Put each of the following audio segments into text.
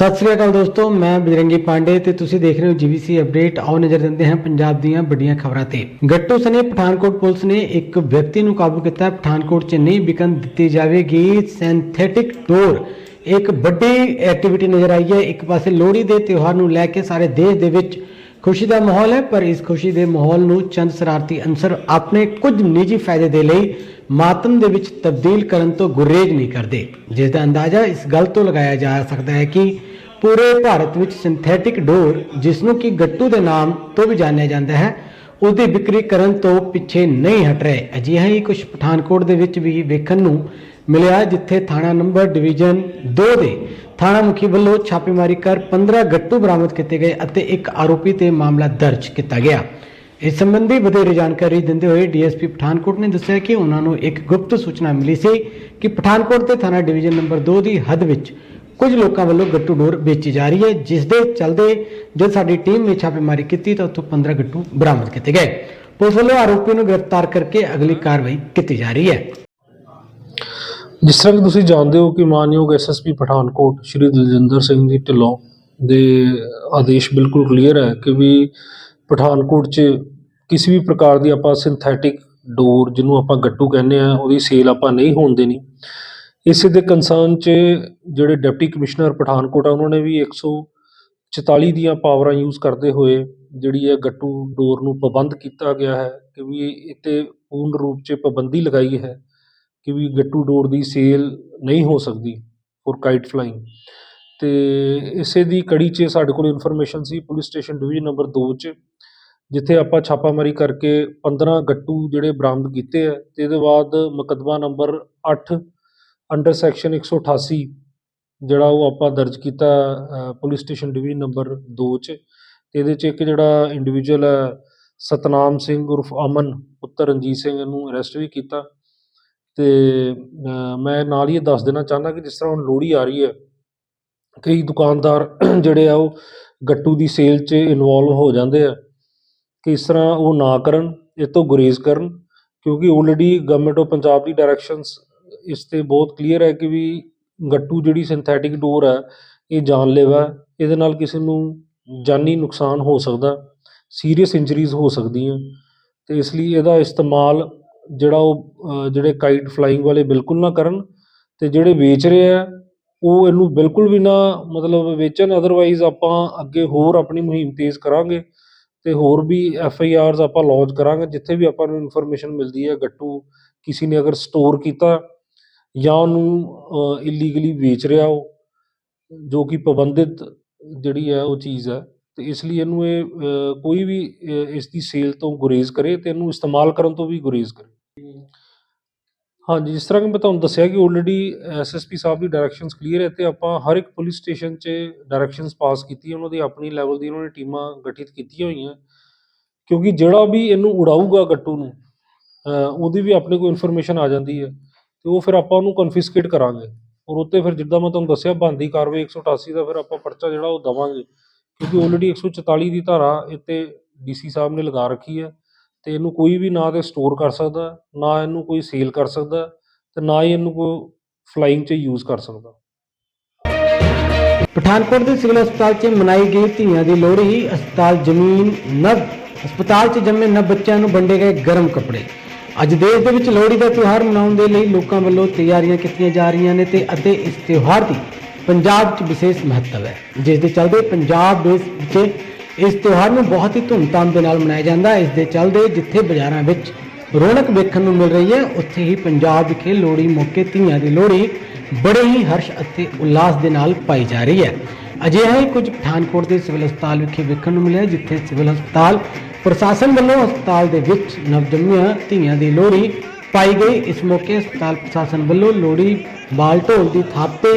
ਸਤਿ ਸ੍ਰੀ ਅਕਾਲ ਦੋਸਤੋ, ਮੈਂ ਬਜਰੰਗੀ ਪਾਂਡੇ ਤੇ ਤੁਸੀਂ ਦੇਖ ਰਹੇ ਹੋ ਜੀਵੀਸੀ ਅਪਡੇਟ ਆਓ ਨਜ਼ਰ ਦਿੰਦੇ ਹਾਂ ਪੰਜਾਬ ਦੀਆਂ ਵੱਡੀਆਂ ਖਬਰਾਂ ਤੇ। ਗੱਟੂ ਸਨੇ ਪਠਾਨਕੋਟ ਪੁਲਿਸ ਨੇ ਇੱਕ ਵਿਅਕਤੀ ਨੂੰ ਕਾਬੂ ਕੀਤਾ। ਪਠਾਨਕੋਟ 'ਚ ਨਹੀਂ ਵਿਕਣ ਦਿੱਤੀ ਜਾਵੇਗੀ। ਸਿੰਥੈਟਿਕ ਡੋਰ ਇੱਕ ਵੱਡੀ ਐਕਟੀਵਿਟੀ ਨਜ਼ਰ ਆਈ ਹੈ। ਇੱਕ ਪਾਸੇ ਲੋਹੜੀ ਦੇ ਤਿਉਹਾਰ ਨੂੰ ਲੈ ਕੇ ਸਾਰੇ ਦੇਸ਼ ਦੇ ਵਿੱਚ ਖੁਸ਼ੀ ਦਾ ਮਾਹੌਲ ਹੈ, ਪਰ ਇਸ ਖੁਸ਼ੀ ਦੇ ਮਾਹੌਲ ਨੂੰ ਚੰਦ ਸ਼ਰਾਰਤੀ ਅਨਸਰ ਆਪਣੇ ਕੁਝ ਨਿੱਜੀ ਫਾਇਦੇ ਦੇ ਲਈ ਮਾਤਮ ਦੇ ਵਿੱਚ ਤਬਦੀਲ ਕਰਨ ਤੋਂ ਗੁਰੇਜ਼ ਨਹੀਂ ਕਰਦੇ। ਜਿਸ ਦਾ ਅੰਦਾਜ਼ਾ ਇਸ ਗੱਲ ਤੋਂ ਲਗਾਇਆ ਜਾ ਸਕਦਾ ਹੈ ਕਿ ਪੂਰੇ ਭਾਰਤ ਵਿੱਚ ਸਿੰਥੈਟਿਕ ਡੋਰ, ਜਿਸ ਨੂੰ ਕਿ ਗੱਟੂ ਦੇ ਨਾਮ ਤੋਂ ਵੀ ਜਾਣਿਆ ਜਾਂਦਾ ਹੈ ਉਹਦੀ ਵਿਕਰੀ ਕਰਨ ਤੋਂ ਪਿੱਛੇ ਨਹੀਂ ਹਟ ਰਹੇ। ਅਜਿਹਾ ਹੀ ਕੁਝ ਪਠਾਨਕੋਟ ਦੇ ਵਿੱਚ ਵੀ ਵੇਖਣ ਨੂੰ ਮਿਲਿਆ, ਜਿੱਥੇ ਥਾਣਾ ਨੰਬਰ ਡਿਵੀਜ਼ਨ 2 ਦੇ ਥਾਣਾ ਮੁਖੀ ਵੱਲੋਂ ਛਾਪੇਮਾਰੀ ਕਰ 15 ਗੱਟੂ ਬਰਾਮਦ ਕੀਤੇ ਗਏ ਅਤੇ ਇੱਕ ਆਰੋਪੀ ਤੇ ਮਾਮਲਾ ਦਰਜ ਕੀਤਾ ਗਿਆ। ਇਸ ਸੰਬੰਧੀ ਵਧੇਰੇ ਜਾਣਕਾਰੀ ਦਿੰਦੇ ਹੋਏ ਡੀਐਸਪੀ ਪਠਾਨਕੋਟ ਨੇ ਦੱਸਿਆ ਕਿ ਉਹਨਾਂ ਨੂੰ ਇੱਕ ਗੁਪਤ ਸੂਚਨਾ ਮਿਲੀ ਸੀ ਕਿ ਪਠਾਨਕੋਟ ਦੇ ਥਾਣਾ ਡਿਵੀਜ਼ਨ ਨੰਬਰ 2 ਦੀ ਹੱਦ ਵਿੱਚ ਕੁਝ ਲੋਕਾਂ ਵੱਲੋਂ ਗੱਟੂ ਡੋਰ ਵੇਚੀ ਜਾ ਰਹੀ ਹੈ, ਜਿਸ ਦੇ ਚਲਦੇ ਜਦ ਸਾਡੀ ਟੀਮ ਨੇ ਛਾਪੇਮਾਰੀ ਕੀਤੀ ਤਾਂ ਉੱਥੋਂ 15 ਗੱਟੂ ਬਰਾਮਦ ਕੀਤੇ ਗਏ। ਪੁਲਿਸ ਵੱਲੋਂ ਆਰੋਪੀ ਨੂੰ ਗ੍ਰਿਫਤਾਰ ਕਰਕੇ ਅਗਲੀ ਕਾਰਵਾਈ ਕੀਤੀ ਜਾ ਰਹੀ ਹੈ। ਜਿਸ ਤਰ੍ਹਾਂ ਕਿ ਤੁਸੀਂ ਜਾਣਦੇ ਹੋ ਕਿ ਮਾਨਯੋਗ ਐਸਐਸਪੀ ਪਠਾਨਕੋਟ ਸ਼੍ਰੀ ਦਲਜਿੰਦਰ ਸਿੰਘ ਜੀ ਢਿੱਲੋਂ ਦੇ ਆਦੇਸ਼ ਬਿਲਕੁਲ ਕਲੀਅਰ ਹੈ ਕਿ ਵੀ ਪਠਾਨਕੋਟ 'ਚ ਕਿਸੇ ਵੀ ਪ੍ਰਕਾਰ ਦੀ ਆਪਾਂ ਸਿੰਥੈਟਿਕ ਡੋਰ ਜਿਹਨੂੰ ਆਪਾਂ ਗੱਟੂ ਕਹਿੰਦੇ ਆ ਉਹਦੀ ਸੇਲ ਆਪਾਂ ਨਹੀਂ ਹੋਣ ਦੇਣੀ। ਇਸੇ ਦੇ ਕੰਸਰਨ 'ਚ ਜਿਹੜੇ ਡਿਪਟੀ ਕਮਿਸ਼ਨਰ ਪਠਾਨਕੋਟ ਆ, ਉਹਨਾਂ ਨੇ ਵੀ 144 ਦੀਆਂ ਪਾਵਰਾਂ ਯੂਜ਼ ਕਰਦੇ ਹੋਏ ਜਿਹੜੀ ਹੈ ਗੱਟੂ ਡੋਰ ਨੂੰ ਪਾਬੰਦ ਕੀਤਾ ਗਿਆ ਹੈ ਕਿ ਵੀ ਇੱਥੇ ਪੂਰਨ ਰੂਪ 'ਚ ਪਾਬੰਦੀ ਲਗਾਈ ਹੈ। ਕਿ ਵੀ ਗੱਟੂ ਡੋਰ ਦੀ ਸੇਲ ਨਹੀਂ ਹੋ ਸਕਦੀ ਫੋਰ ਕਾਈਟ ਫਲਾਇੰਗ ਅਤੇ ਇਸੇ ਦੀ ਕੜੀ 'ਚ ਸਾਡੇ ਕੋਲ ਇਨਫੋਰਮੇਸ਼ਨ ਸੀ ਪੁਲਿਸ ਸਟੇਸ਼ਨ ਡਿਵੀਜ਼ਨ ਨੰਬਰ ਦੋ 'ਚ, ਜਿੱਥੇ ਆਪਾਂ ਛਾਪਾਮਾਰੀ ਕਰਕੇ 15 ਗੱਟੂ ਜਿਹੜੇ ਬਰਾਮਦ ਕੀਤੇ ਹੈ ਅਤੇ ਇਹਦੇ ਬਾਅਦ ਮੁਕੱਦਮਾ ਨੰਬਰ ਅੱਠ ਅੰਡਰ ਸੈਕਸ਼ਨ 188 ਜਿਹੜਾ ਉਹ ਆਪਾਂ ਦਰਜ ਕੀਤਾ ਪੁਲਿਸ ਸਟੇਸ਼ਨ ਡਿਵੀਜ਼ਨ ਨੰਬਰ 2 'ਚ। ਤੇ ਇਹਦੇ 'ਚ ਇੱਕ ਜਿਹੜਾ ਇੰਡੀਵਿਜੂਅਲ ਹੈ ਸਤਨਾਮ ਸਿੰਘ ਉਰਫ ਅਮਨ, ਪੁੱਤਰ ਰਣਜੀਤ ਸਿੰਘ ਨੂੰ ਅਰੈਸਟ ਵੀ ਕੀਤਾ। ਤੇ ਮੈਂ ਨਾਲ ਹੀ ਇਹ ਦੱਸ ਦੇਣਾ ਚਾਹੁੰਦਾ ਕਿ ਜਿਸ ਤਰ੍ਹਾਂ ਹੁਣ ਲੋਹੜੀ ਆ ਰਹੀ ਹੈ, ਕਈ ਦੁਕਾਨਦਾਰ ਜਿਹੜੇ ਆ ਉਹ ਗੱਟੂ ਦੀ ਸੇਲ 'ਚ ਇਨਵੋਲਵ ਹੋ ਜਾਂਦੇ ਆ ਕਿ ਇਸ ਤਰ੍ਹਾਂ ਉਹ ਨਾ ਕਰਨ, ਇਹ ਤੋਂ ਗੁਰੇਜ਼ ਕਰਨ, ਕਿਉਂਕਿ ਆਲਰੇਡੀ ਗਵਰਨਮੈਂਟ ਆਫ ਪੰਜਾਬ ਦੀ ਡਾਇਰੈਕਸ਼ਨਸ ਇਸ ਤੇ ਬਹੁਤ ਕਲੀਅਰ ਹੈ ਕਿ ਵੀ ਗੱਟੂ ਜਿਹੜੀ ਸਿੰਥੈਟਿਕ ਡੋਰ ਹੈ, ਇਹ ਜਾਨਲੇਵਾ ਇਹਦੇ ਨਾਲ ਕਿਸੇ ਨੂੰ ਜਾਨੀ ਨੁਕਸਾਨ ਹੋ ਸਕਦਾ ਸੀਰੀਅਸ ਇੰਜਰੀਜ਼ ਹੋ ਸਕਦੀਆਂ, ਤੇ ਇਸ ਲਈ ਇਹਦਾ ਇਸਤੇਮਾਲ ਜਿਹੜਾ ਉਹ ਜਿਹੜੇ ਕਾਈਟ ਫਲਾਈਂਗ ਵਾਲੇ ਬਿਲਕੁਲ ਨਾ ਕਰਨ ਅਤੇ ਜਿਹੜੇ ਵੇਚ ਰਹੇ ਆ, ਉਹ ਇਹਨੂੰ ਬਿਲਕੁਲ ਵੀ ਨਾ ਮਤਲਬ ਵੇਚਣ ਅਦਰਵਾਈਜ਼ ਆਪਾਂ ਅੱਗੇ ਹੋਰ ਆਪਣੀ ਮੁਹਿੰਮ ਤੇਜ਼ ਕਰਾਂਗੇ ਅਤੇ ਹੋਰ ਵੀ ਐਫ ਆਈ ਆਰਜ਼ ਆਪਾਂ ਲਾਂਚ ਕਰਾਂਗੇ, ਜਿੱਥੇ ਵੀ ਆਪਾਂ ਨੂੰ ਇਨਫੋਰਮੇਸ਼ਨ ਮਿਲਦੀ ਹੈ ਗੱਟੂ, ਕਿਸੇ ਨੇ ਅਗਰ ਸਟੋਰ ਕੀਤਾ ਜਾਂ ਉਹਨੂੰ ਇਲੀਗਲੀ ਵੇਚ ਰਿਹਾ ਉਹ, ਜੋ ਕਿ ਪਾਬੰਦਿਤ ਜਿਹੜੀ ਹੈ ਉਹ ਚੀਜ਼ ਹੈ, ਤੇ ਇਸ ਲਈ ਇਹਨੂੰ ਇਹ ਕੋਈ ਵੀ ਇਸ ਦੀ ਸੇਲ ਤੋਂ ਗੁਰੇਜ਼ ਕਰੇ ਤੇ ਇਹਨੂੰ ਇਸਤੇਮਾਲ ਕਰਨ ਤੋਂ ਵੀ ਗੁਰੇਜ਼ ਕਰੇ। ਹਾਂਜੀ, ਜਿਸ ਤਰ੍ਹਾਂ ਕਿ ਮੈਂ ਤੁਹਾਨੂੰ ਦੱਸਿਆ ਕਿ ਆਲਰੇਡੀ ਐਸਐਸਪੀ ਸਾਹਿਬ ਦੀ ਡਾਇਰੈਕਸ਼ਨਸ ਕਲੀਅਰ ਹੈ ਤੇ ਆਪਾਂ ਹਰ ਇੱਕ ਪੁਲਿਸ ਸਟੇਸ਼ਨ 'ਚ ਡਾਇਰੈਕਸ਼ਨਸ ਪਾਸ ਕੀਤੀ ਉਹਨਾਂ ਦੀ ਆਪਣੀ ਲੈਵਲ ਦੀ ਉਹਨਾਂ ਨੇ ਟੀਮਾਂ ਗਠਿਤ ਕੀਤੀਆਂ ਹੋਈਆਂ। ਕਿਉਂਕਿ ਜਿਹੜਾ ਵੀ ਇਹਨੂੰ ਉਡਾਊਗਾ ਗੱਟੂ ਨੂੰ ਉਹਦੀ ਵੀ ਆਪਣੇ ਕੋਲ ਇਨਫੋਰਮੇਸ਼ਨ ਆ ਜਾਂਦੀ ਹੈ ਤੇ ਉਹ ਫਿਰ ਆਪਾਂ ਉਹਨੂੰ ਕਨਫਿਸਕੇਟ ਕਰਾਂਗੇ। ਔਰ ਉੱਤੇ ਫਿਰ ਜਿੱਦਾਂ ਮੈਂ ਤੁਹਾਨੂੰ ਦੱਸਿਆ ਬੰਦੀ ਕਾਰਵਾਈ 188 ਦਾ ਫਿਰ ਆਪਾਂ ਪਰਚਾ ਜਿਹੜਾ ਉਹ ਦਵਾਂਗੇ। ਕਿਉਂਕਿ ਆਲਰੇਡੀ 144 ਦੀ ਧਾਰਾ ਇੱਥੇ ਡੀਸੀ ਸਾਹਿਬ ਨੇ ਲਗਾ ਰੱਖੀ ਹੈ। ਤੇ ਇਹਨੂੰ ਕੋਈ ਵੀ ਨਾ ਤੇ ਸਟੋਰ ਕਰ ਸਕਦਾ, ਨਾ ਇਹਨੂੰ ਕੋਈ ਸੇਲ ਕਰ ਸਕਦਾ ਤੇ ਨਾ ਹੀ ਇਹਨੂੰ ਕੋਈ ਫਲਾਈਂਗ 'ਚ ਯੂਜ਼ ਕਰ ਸਕਦਾ। ਪਠਾਨਕੋਟ ਦੇ ਸਿਵਲ ਹਸਪਤਾਲ 'ਚ ਮਨਾਈ ਗਈ ਧੀਆਂ ਦੀ ਲੋਹੜੀ, ਹਸਪਤਾਲ ਜ਼ਮੀਨ ਨਵ, ਹਸਪਤਾਲ 'ਚ ਜੰਮੇ ਨਵ ਬੱਚਿਆਂ ਨੂੰ ਵੰਡੇ ਗਏ ਗਰਮ ਕੱਪੜੇ। ਅੱਜ ਦੇਸ਼ ਦੇ ਵਿੱਚ ਲੋਹੜੀ ਦਾ ਤਿਉਹਾਰ ਮਨਾਉਣ ਦੇ ਲਈ ਲੋਕਾਂ ਵੱਲੋਂ ਤਿਆਰੀਆਂ ਕੀਤੀਆਂ ਜਾ ਰਹੀਆਂ ਨੇ ਤੇ ਅਤੇ ਇਸ ਤਿਉਹਾਰ ਦੀ ਪੰਜਾਬ 'ਚ ਵਿਸ਼ੇਸ਼ ਮਹੱਤਵ ਹੈ। ਜਿਸ ਦੇ ਚੱਲਦੇ ਪੰਜਾਬ ਦੇ ਵਿੱਚ ਇਸ ਤਿਉਹਾਰ ਨੂੰ ਬਹੁਤ ਹੀ ਧੂਮਧਾਮ ਦੇ ਨਾਲ ਮਨਾਇਆ ਜਾਂਦਾ। ਹੈ ਇਸ ਦੇ ਚੱਲਦੇ ਜਿੱਥੇ ਬਾਜ਼ਾਰਾਂ ਵਿੱਚ ਰੌਣਕ ਵੇਖਣ ਨੂੰ ਮਿਲ ਰਹੀ ਹੈ, ਉੱਥੇ ਹੀ ਪੰਜਾਬ ਵਿਖੇ ਲੋਹੜੀ ਮੌਕੇ ਧੀਆਂ ਦੀ ਲੋਹੜੀ ਬੜੇ ਹੀ ਹਰਸ਼ ਅਤੇ ਉਲਾਸ ਦੇ ਨਾਲ ਪਾਈ ਜਾ ਰਹੀ ਹੈ। ਅਜਿਹਾ ਹੀ ਕੁਝ ਪਠਾਨਕੋਟ ਦੇ ਸਿਵਲ ਹਸਪਤਾਲ ਵਿਖੇ ਵੇਖਣ ਨੂੰ ਮਿਲਿਆ, ਜਿੱਥੇ ਸਿਵਲ ਹਸਪਤਾਲ ਪ੍ਰਸ਼ਾਸਨ ਵੱਲੋਂ ਹਸਪਤਾਲ ਦੇ ਵਿੱਚ ਨਵਜੰਮੀਆਂ ਧੀਆਂ ਦੀ ਲੋਹੜੀ ਪਾਈ ਗਈ। ਇਸ ਮੌਕੇ ਹਸਪਤਾਲ ਪ੍ਰਸ਼ਾਸਨ ਵੱਲੋਂ ਲੋਹੜੀ ਬਾਲ ਢੋਲ ਦੀ ਥਾਪ ਤੇ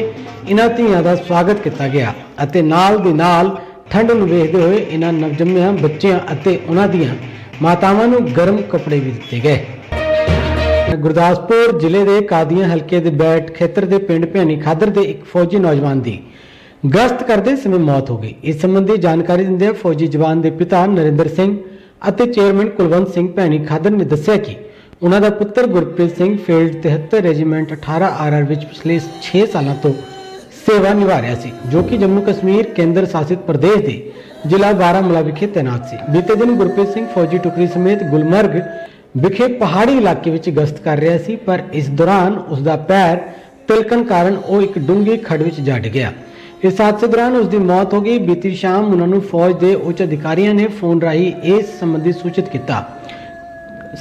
ਇਹਨਾਂ ਧੀਆਂ ਦਾ ਸਵਾਗਤ ਕੀਤਾ ਗਿਆ ਅਤੇ ਨਾਲ ਦੀ ਨਾਲ ਠੰਡ ਨੂੰ ਵੇਖਦੇ ਹੋਏ ਇਹਨਾਂ ਨਵਜੰਮਿਆਂ, ਬੱਚਿਆਂ ਅਤੇ ਉਹਨਾਂ ਦੀਆਂ ਮਾਤਾਵਾਂ ਨੂੰ ਗਰਮ ਕੱਪੜੇ ਵੀ ਦਿੱਤੇ ਗਏ। ਗੁਰਦਾਸਪੁਰ ਜ਼ਿਲ੍ਹੇ ਦੇ ਕਾਦੀਆਂ ਹਲਕੇ ਦੇ ਬੈਟ ਖੇਤਰ ਦੇ ਪਿੰਡ ਭਿਆਨੀ ਖਾਦਰ ਦੇ ਇੱਕ ਫੌਜੀ ਨੌਜਵਾਨ ਦੀ ਗਸ਼ਤ ਕਰਦੇ ਸਮੇਂ ਮੌਤ ਹੋ ਗਈ। ਇਸ ਸੰਬੰਧੀ ਜਾਣਕਾਰੀ ਦਿੰਦਿਆਂ ਫੌਜੀ ਜਵਾਨ ਦੇ ਪਿਤਾ ਨਰਿੰਦਰ ਸਿੰਘ ਅਤੇ ਚੇਅਰਮੈਨ ਕੁਲਵੰਤ ਸਿੰਘ ਭੈਣੀ ਖਾਦਰ ਨੇ ਦੱਸਿਆ ਕਿ ਉਹਨਾਂ ਦਾ ਪੁੱਤਰ Gurpreet Singh field 73 regiment 18 RR ਵਿੱਚ ਪਿਛਲੇ 6 ਸਾਲਾਂ ਤੋਂ ਸੇਵਾ ਨਿਭਾ ਰਿਹਾ ਸੀ, ਜੋ ਕਿ ਜੰਮੂ ਕਸ਼ਮੀਰ ਕੇਂਦਰ ਸ਼ਾਸਿਤ ਪ੍ਰਦੇਸ਼ ਦੇ ਜ਼ਿਲ੍ਹਾ ਬਾਰਾਮੂਲਾ ਵਿਖੇ ਤੈਨਾਤ ਸੀ। ਬੀਤੇ ਦਿਨ ਗੁਰਪ੍ਰੀਤ ਸਿੰਘ ਫੌਜੀ ਟੁਕੜੀ ਸਮੇਤ ਗੁਲਮਰਗ ਵਿਖੇ ਪਹਾੜੀ ਇਲਾਕੇ ਵਿੱਚ ਗਸ਼ਤ ਕਰ ਰਿਹਾ ਸੀ, ਪਰ ਇਸ ਦੌਰਾਨ ਉਸ ਦਾ ਪੈਰ ਤਿਲਕਣ ਕਾਰਨ ਉਹ ਇੱਕ ਡੂੰਘੀ ਖੱਡ ਵਿੱਚ ਜਾ ਡਿੱਗਿਆ। ਇਸ ਹਾਦਸੇ ਦੌਰਾਨ ਉਸ ਦੀ ਮੌਤ ਹੋ ਗਈ। ਬੀਤੀ ਸ਼ਾਮ ਉਹਨਾਂ ਨੂੰ ਫੌਜ ਦੇ ਉੱਚ ਅਧਿਕਾਰੀਆਂ ਨੇ ਫੋਨ ਰਾਹੀਂ ਇਸ ਸੰਬੰਧੀ ਸੂਚਿਤ ਕੀਤਾ।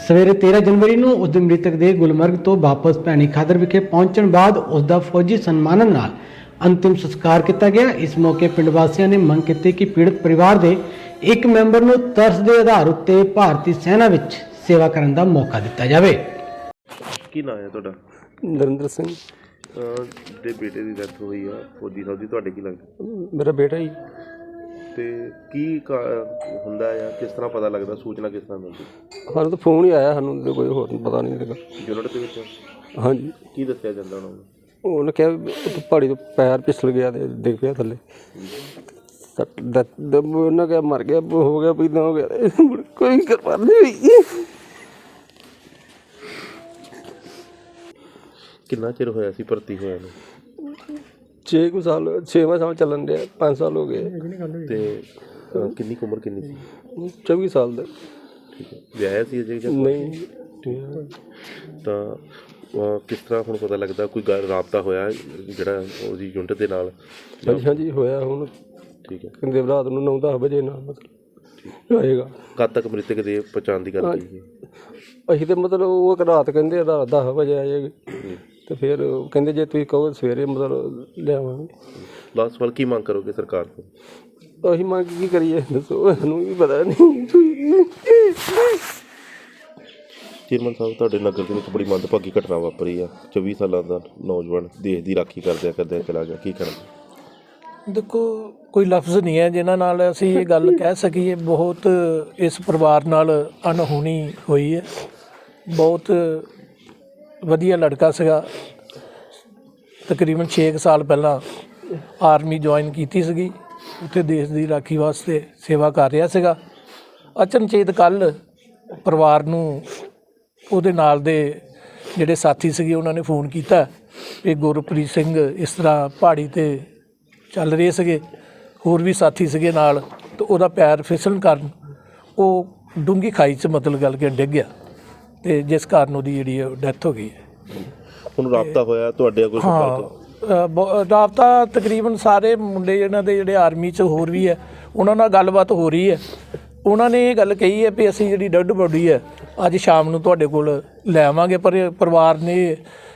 ਸਵੇਰੇ 13 ਜਨਵਰੀ ਨੂੰ ਉਸ ਦੇ ਮ੍ਰਿਤਕ ਦੇ ਗੁਲਮਰਗ ਤੋਂ ਵਾਪਸ ਭੈਣੀ ਖਾਦਰ ਵਿਖੇ ਪਹੁੰਚਣ ਬਾਅਦ ਉਸ ਦਾ ਫੌਜੀ ਸਨਮਾਨਨ ਨਾਲ ਅੰਤਿਮ ਸੰਸਕਾਰ ਕੀਤਾ ਗਿਆ। ਇਸ ਮੌਕੇ ਪਿੰਡ ਵਾਸੀਆਂ ਨੇ ਮੰਗ ਕੀਤੀ ਕਿ ਪੀੜਤ ਪਰਿਵਾਰ ਦੇ ਇੱਕ ਮੈਂਬਰ ਨੂੰ ਤਰਸ ਦੇ ਆਧਾਰ ਉੱਤੇ ਭਾਰਤੀ ਸੈਨਾ ਵਿੱਚ ਸੇਵਾ ਕਰਨ ਦਾ ਮੌਕਾ ਦਿੱਤਾ ਜਾਵੇ। ਕੀ ਨਾਂ ਹੈ ਤੁਹਾਡਾ? ਨਰਿੰਦਰ ਸਿੰਘ। ਅਹ ਦੇ ਬੇਟੇ ਦੀ ਡੈਥ ਹੋਈ ਆ। ਫੌਜੀ ਸਾਹਿਬ ਦੀ ਤੁਹਾਡੇ ਕੀ ਲੱਗਦਾ? ਮੇਰਾ ਬੇਟਾ ਹੀ ਤੇ ਕੀ ਕਾ- ਹੁੰਦਾ ਆ? ਕਿਸ ਤਰ੍ਹਾਂ ਪਤਾ ਲੱਗਦਾ? ਸੂਚਨਾ ਕਿਸ ਤਰ੍ਹਾਂ ਮਿਲਦੀ? ਸਾਨੂੰ ਤਾਂ ਫੋਨ ਹੀ ਆਇਆ ਸਾਨੂੰ ਤਾਂ ਕੋਈ ਹੋਰ ਪਤਾ ਨਹੀਂ ਲੱਗਾ। ਯੂਨਿਟ ਦੇ ਵਿੱਚ? ਹਾਂਜੀ। ਕੀ ਦੱਸਿਆ ਜਾਂਦਾ ਉਹਨਾਂ ਨੂੰ? ਉਹਨੇ ਕਿਹਾ ਵੀ ਪਹਾੜੀ ਤੋਂ ਪੈਰ ਫਿਸਲ ਗਿਆ ਤੇ ਡਿੱਗ ਪਿਆ ਥੱਲੇ। ਸੱਟ ਦ- ਦਮ ਉਹਨਾਂ ਕਿਹਾ ਮਰ ਗਿਆ ਹੋ ਗਿਆ ਪੀਦਾ ਹੋ ਗਿਆ। ਮੁੜ ਕੋਈ ਕਰਵਾ ਨਹੀਂ ਹੋਈ ਕਿੰਨਾ ਚਿਰ ਹੋਇਆ ਸੀ ਭਰਤੀ ਹੋਇਆ ਨੂੰ? 6 ਕੁ ਸਾਲ 6ਵਾਂ ਸਾਲ ਚੱਲਣ ਡਿਆ 5 ਸਾਲ ਹੋ ਗਏ। ਤੇ ਅਹ ਕਿੰਨੀ ਕੁ ਉਮਰ ਕਿੰਨੀ ਸੀ? 24 ਸਾਲ ਦਾ। ਠੀਕ ਹੈ। ਵਿਆਹਿਆ ਸੀ ਅਜੇ ਜਾਂ ਨਹੀਂ ਤਾਂ ਕਿਸ ਤਰ੍ਹਾਂ ਹੁਣ ਪਤਾ ਲੱਗਦਾ ਕੋਈ ਗੱਲ ਰਾਬਤਾ ਹੋਇਆ ਜਿਹੜਾ ਉਹਦੀ ਯੂਨਿਟ ਦੇ ਨਾਲ? ਹਾਂਜੀ ਹਾਂਜੀ ਹੋਇਆ ਹੁਣ। ਠੀਕ ਹੈ। ਕਹਿੰਦੇ ਰਾਤ ਨੂੰ 9-10 ਵਜੇ ਨਾਲ ਮਤਲਬ ਆਏਗਾ। ਕਦ ਤੱਕ ਮ੍ਰਿਤਕ ਦੇ ਪਛਾਣ ਦੀ ਗੱਲ ਕੀਤੀ? ਅਸੀਂ ਤੇ ਮਤਲਬ ਉਹ ਇੱਕ ਰਾਤ ਕਹਿੰਦੇ ਰਾਤ 10 ਵਜੇ ਆਏਗੀ ਤੇ ਫਿਰ ਕਹਿੰਦੇ ਜੇ ਤੁਸੀਂ ਕਹੋ ਸਵੇਰੇ ਮਤਲਬ ਲਿਆਵਾਂਗੇ। ਲਾਸਟ ਵਾਰ ਕੀ ਮੰਗ ਕਰੋਗੇ ਸਰਕਾਰ ਤੋਂ? ਅਸੀਂ ਮੰਗ ਕੀ ਕਰੀਏ? ਦੱਸੋ ਸਾਨੂੰ ਵੀ ਪਤਾ ਨਹੀਂ। ਚੇਅਰਮੈਨ ਸਾਹਿਬ, ਤੁਹਾਡੇ ਨਗਰ ਦੇ ਵਿੱਚ ਬੜੀ ਮੰਦਭਾਗੀ ਘਟਨਾ ਵਾਪਰੀ ਆ 24 ਸਾਲਾਂ ਦਾ ਨੌਜਵਾਨ ਦੇਸ਼ ਦੀ ਰਾਖੀ ਕਰਦਿਆਂ ਕਰਦਿਆਂ ਚਲਾ ਗਿਆ, ਕੀ ਕਰਾਂਗੇ ਦੇਖੋ, ਕੋਈ ਲਫ਼ਜ਼ ਨਹੀਂ ਹੈ ਜਿਨ੍ਹਾਂ ਨਾਲ ਅਸੀਂ ਇਹ ਗੱਲ ਕਹਿ ਸਕੀਏ, ਬਹੁਤ ਇਸ ਪਰਿਵਾਰ ਨਾਲ ਅਣਹੋਣੀ ਹੋਈ ਹੈ। ਬਹੁਤ ਵਧੀਆ ਲੜਕਾ ਸੀਗਾ। ਤਕਰੀਬਨ 6 ਸਾਲ ਪਹਿਲਾਂ ਆਰਮੀ ਜੁਆਇਨ ਕੀਤੀ ਸੀਗੀ। ਉੱਥੇ ਦੇਸ਼ ਦੀ ਰਾਖੀ ਵਾਸਤੇ ਸੇਵਾ ਕਰ ਰਿਹਾ ਸੀਗਾ। ਅਚਨਚੇਤ ਕੱਲ ਪਰਿਵਾਰ ਨੂੰ ਉਹਦੇ ਨਾਲ ਦੇ ਜਿਹੜੇ ਸਾਥੀ ਸੀਗੇ ਉਹਨਾਂ ਨੇ ਫੋਨ ਕੀਤਾ। ਕਿ ਗੁਰਪ੍ਰੀਤ ਸਿੰਘ ਇਸ ਤਰ੍ਹਾਂ ਪਹਾੜੀ ਤੇ ਚੱਲ ਰਹੇ ਸੀਗੇ। ਹੋਰ ਵੀ ਸਾਥੀ ਸੀਗੇ ਨਾਲ ਤੇ ਉਹਦਾ ਪੈਰ ਫਿਸਲਣ ਕਾਰਨ ਉਹ ਡੂੰਗੀ ਖਾਈ 'ਚ ਮਤਲਬ ਗੱਲ ਕਿ ਡਿੱਗ ਗਿਆ ਤੇ ਜਿਸ ਕਾਰਨ ਉਹਦੀ ਜਿਹੜੀ ਡੈਥ ਹੋ ਗਈ ਹੁਣ ਰਾਬਤਾ ਹੋਇਆ ਤੁਹਾਡੇ ਕੋਈ ਸੰਪਰਕ? ਰਾਬਤਾ ਤਕਰੀਬਨ ਸਾਰੇ ਮੁੰਡੇ ਇਹਨਾਂ ਦੇ ਜਿਹੜੇ ਆਰਮੀ 'ਚ ਹੋਰ ਵੀ ਹੈ ਉਹਨਾਂ ਨਾਲ ਗੱਲਬਾਤ ਹੋ ਰਹੀ ਹੈ। ਉਹਨਾਂ ਨੇ ਇਹ ਗੱਲ ਕਹੀ ਹੈ ਵੀ ਅਸੀਂ ਜਿਹੜੀ ਡੈਡ ਬੋਡੀ ਹੈ, ਅੱਜ ਸ਼ਾਮ ਨੂੰ ਤੁਹਾਡੇ ਕੋਲ ਲੈ ਆਵਾਂਗੇ, ਪਰ ਪਰਿਵਾਰ ਨੇ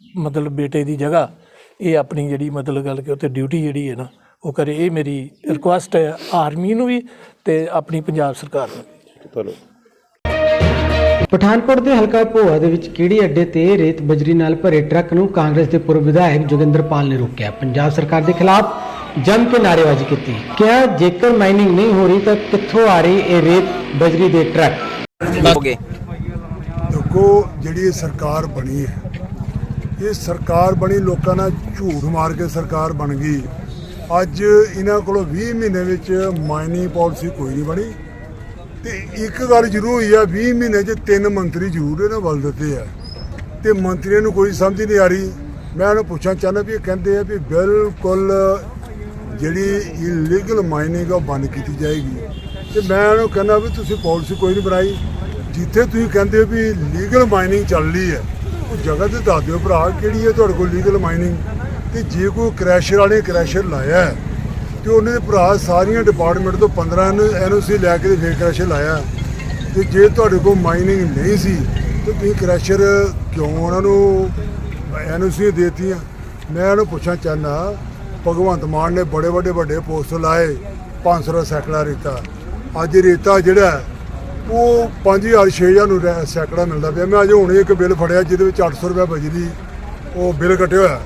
ਮਤਲਬ ਬੇਟੇ ਦੀ ਜਗ੍ਹਾ ਇਹ ਆਪਣੀ ਜਿਹੜੀ ਮਤਲਬ ਗੱਲ ਕਿ ਉੱਤੇ ਡਿਊਟੀ ਜਿਹੜੀ ਹੈ ਨਾ ਉਹ ਕਰੇ। ਇਹ ਮੇਰੀ ਰਿਕੁਐਸਟ ਹੈ ਆਰਮੀ ਨੂੰ ਵੀ ਤੇ ਆਪਣੀ ਪੰਜਾਬ ਸਰਕਾਰ ਨੂੰ। ਤੁਹਾਨੂੰ ਪਠਾਨਕੋਟ ਦੇ ਹਲਕਾ ਭੋਆ ਦੇ ਵਿੱਚ ਕਿਹੜੀ ਅੱਡੇ ਤੇ ਰੇਤ ਬਜਰੀ ਨਾਲ ਭਰੇ ਟਰੱਕ ਨੂੰ ਕਾਂਗਰਸ ਦੇ ਪੂਰਵ ਵਿਧਾਇਕ ਜੋਗਿੰਦਰਪਾਲ ਨੇ ਰੋਕਿਆ। ਪੰਜਾਬ ਸਰਕਾਰ ਦੇ ਖਿਲਾਫ ਜੰਮ ਕੇ ਨਾਅਰੇਬਾਜ਼ੀ ਕੀਤੀ। ਕਿਹਾ ਜੇਕਰ ਮਾਈਨਿੰਗ ਨਹੀਂ ਹੋ ਰਹੀ ਤਾਂ ਕਿੱਥੋਂ ਆ ਰਹੀ ਇਹ ਰੇਤ ਬਜਰੀ ਦੇ ਟਰੱਕ? ਦੇਖੋ ਜਿਹੜੀ ਇਹ ਸਰਕਾਰ ਬਣੀ ਹੈ ਇਹ ਸਰਕਾਰ ਬਣੀ, ਲੋਕਾਂ ਨਾਲ ਝੂਠ ਮਾਰ ਕੇ ਸਰਕਾਰ ਬਣ ਗਈ। ਅੱਜ ਇਹਨਾਂ ਕੋਲੋਂ 20 ਮਹੀਨੇ ਵਿੱਚ ਮਾਈਨਿੰਗ ਪਾਲਿਸੀ ਕੋਈ ਨਹੀਂ ਬਣੀ। ਤੇ ਇੱਕ ਗੱਲ ਜ਼ਰੂਰ ਹੋਈ ਆ 20 ਮਹੀਨੇ 'ਚ ਤਿੰਨ ਮੰਤਰੀ ਜ਼ਰੂਰ ਇਹਨਾਂ ਵੱਲ ਦਿੱਤੇ ਆ। ਤੇ ਮੰਤਰੀਆਂ ਨੂੰ ਕੋਈ ਸਮਝ ਨਹੀਂ ਆ ਰਹੀ। ਮੈਂ ਉਹਨੂੰ ਪੁੱਛਣਾ ਚਾਹੁੰਦਾ ਵੀ ਇਹ ਕਹਿੰਦੇ ਆ ਵੀ ਬਿਲਕੁਲ ਜਿਹੜੀ ਇਲੀਗਲ ਮਾਈਨਿੰਗ ਆ ਉਹ ਬੰਦ ਕੀਤੀ ਜਾਏਗੀ। ਤੇ ਮੈਂ ਉਹਨੂੰ ਕਹਿੰਦਾ ਵੀ ਤੁਸੀਂ ਪਾਲਿਸੀ ਕੋਈ ਨਹੀਂ ਬਣਾਈ। ਜਿੱਥੇ ਤੁਸੀਂ ਕਹਿੰਦੇ ਹੋ ਵੀ ਲੀਗਲ ਮਾਈਨਿੰਗ ਚੱਲ ਰਹੀ ਹੈ ਉਹ ਜਗ੍ਹਾ ਤੇ ਦੱਸ ਦਿਓ ਭਰਾ ਕਿਹੜੀ ਹੈ ਤੁਹਾਡੇ ਕੋਲ ਲੀਗਲ ਮਾਈਨਿੰਗ ਤੇ ਜੇ ਕੋਈ ਕ੍ਰੈਸ਼ਰ ਵਾਲੇ ਕ੍ਰੈਸ਼ਰ ਲਾਇਆ ਹੈ, ਤੇ ਉਹਨੇ ਦੇ ਭਰਾ ਸਾਰੀਆਂ ਡਿਪਾਰਟਮੈਂਟ ਤੋਂ 15 ਐਨਓਸੀ ਲੈ ਕੇ ਤੇ ਫੇਰ ਕ੍ਰੈਸ਼ਰ ਲਾਇਆ ਤੇ ਜੇ ਤੁਹਾਡੇ ਕੋਲ ਮਾਈਨਿੰਗ ਨਹੀਂ ਸੀ ਤੇ ਤੁਸੀਂ ਕ੍ਰੈਸ਼ਰ ਕਿਉਂ ਉਹਨਾਂ ਨੂੰ ਐਨਓਸੀ ਦੇਤੀਆਂ? ਮੈਂ ਉਹਨੂੰ ਪੁੱਛਣਾ ਚਾਹੁੰਦਾ ਭਗਵੰਤ ਮਾਨ ਨੇ ਬੜੇ ਵੱਡੇ ਵੱਡੇ ਪੋਸਟ ਲਾਏ 500 ਦਾ ਸੈਕੜਾ ਰੇਤਾ ਅੱਜ ਰੇਤਾ ਜਿਹੜਾ ਉਹ 5000 6000 ਨੂੰ ਰੈ- ਸੈਕੜਾ ਮਿਲਦਾ ਪਿਆ। ਮੈਂ ਅਜੇ ਹੁਣੇ ਇੱਕ ਬਿੱਲ ਫੜਿਆ, ਜਿਹਦੇ ਵਿੱਚ 800 ਰੁਪਏ ਬਜਰੀ ਉਹ ਬਿੱਲ ਕੱਟਿਆ ਹੋਇਆ।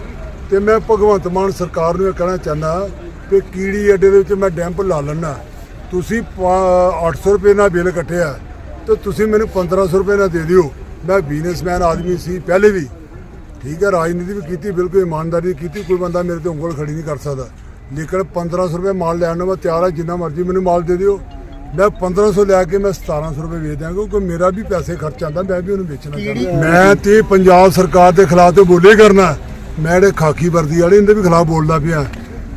ਤੇ ਮੈਂ ਭਗਵੰਤ ਮਾਨ ਸਰਕਾਰ ਨੂੰ ਇਹ ਕਹਿਣਾ ਚਾਹੁੰਦਾ ਕਿ ਕੀੜੀ ਅੱਡੇ ਦੇ ਵਿੱਚ ਮੈਂ ਡੈਂਪ ਲਾ ਲੈਣਾ ਤੁਸੀਂ ਪਾ- 800 ਰੁਪਏ ਨਾਲ ਬਿੱਲ ਕੱਟਿਆ, ਤੇ ਤੁਸੀਂ ਮੈਨੂੰ 1500 ਰੁਪਏ ਨਾਲ ਦੇ ਦਿਓ। ਮੈਂ ਬਿਜ਼ਨਸਮੈਨ ਆਦਮੀ ਸੀ ਪਹਿਲੇ ਵੀ। ਠੀਕ ਹੈ, ਰਾਜਨੀਤੀ ਵੀ ਕੀਤੀ, ਬਿਲਕੁਲ ਇਮਾਨਦਾਰੀ ਨਾਲ ਕੀਤੀ। ਕੋਈ ਬੰਦਾ ਮੇਰੇ ਤੇ ਉਂਗਲ ਖੜੀ ਨਹੀਂ ਕਰ ਸਕਦਾ। ਲੇਕਿਨ 1500 ਰੁਪਏ ਮਾਲ ਲੈਣ ਨੂੰ ਮੈਂ ਤਿਆਰ ਹਾਂ ਜਿੰਨਾ ਮਰਜ਼ੀ ਮੈਨੂੰ ਮਾਲ ਦੇ ਦਿਓ। ਮੈਂ 1500 ਲੈ ਕੇ ਮੈਂ 1700 ਰੁਪਏ ਵੇਚ ਦਿਆਂਗਾ ਕਿਉਂਕਿ ਮੇਰਾ ਵੀ ਪੈਸੇ ਖਰਚ ਆਉਂਦਾ ਮੈਂ ਵੀ ਉਹਨੂੰ ਵੇਚਣਾ ਚਾਹੁੰਦਾ। ਮੈਂ ਤੇ ਪੰਜਾਬ ਸਰਕਾਰ ਦੇ ਖਿਲਾਫ ਤੇ ਬੋਲੇ ਕਰਨਾ। ਮੈਂ ਜਿਹੜੇ ਖਾਕੀ ਵਰਦੀ ਵਾਲੇ ਇਹਦੇ ਵੀ ਖਿਲਾਫ ਬੋਲਦਾ ਪਿਆ।